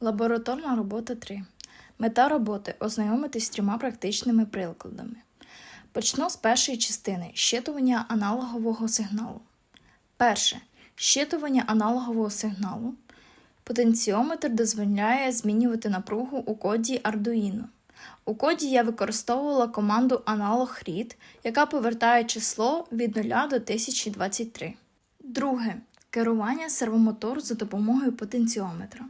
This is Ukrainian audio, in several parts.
Лабораторна робота 3. Мета роботи ознайомитись з трьома практичними прикладами. Почну з першої частини щитування аналогового сигналу. Перше. Щитування аналогового сигналу. Потенціометр дозволяє змінювати напругу у коді Arduino. У коді я використовувала команду analog read, яка повертає число від 0 до 1023. Друге. Керування сервомотор за допомогою потенціометра.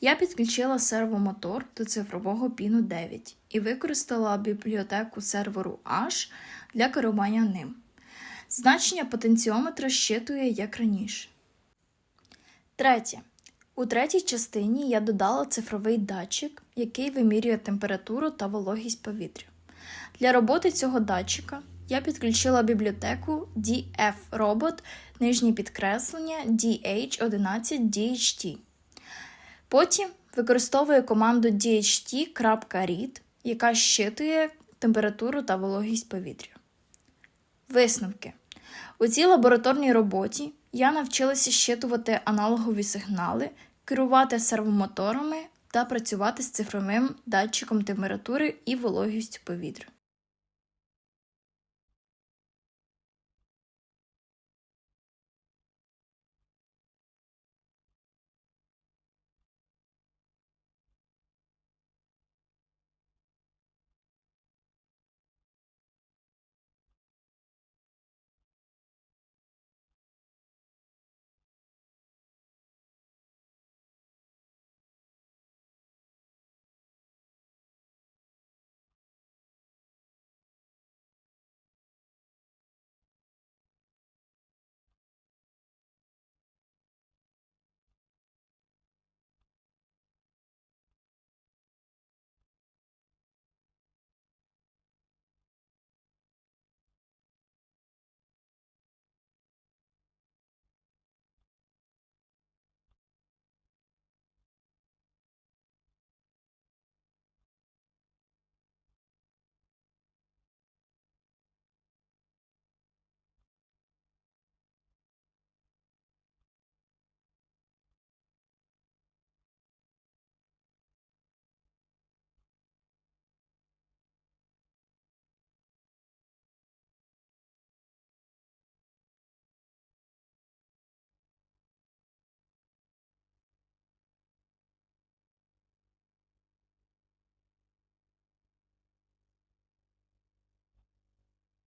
Я підключила сервомотор до цифрового піну 9 і використала бібліотеку серверу H для керування ним. Значення потенціометра щитує як раніше. Третє. У третій частині я додала цифровий датчик, який вимірює температуру та вологість повітря. Для роботи цього датчика я підключила бібліотеку DF-Robot, нижнє підкреслення DH11DHT. Потім використовую команду DHT.read, яка щитує температуру та вологість повітря. Висновки. У цій лабораторній роботі я навчилася щитувати аналогові сигнали, керувати сервомоторами та працювати з цифровим датчиком температури і вологістю повітря.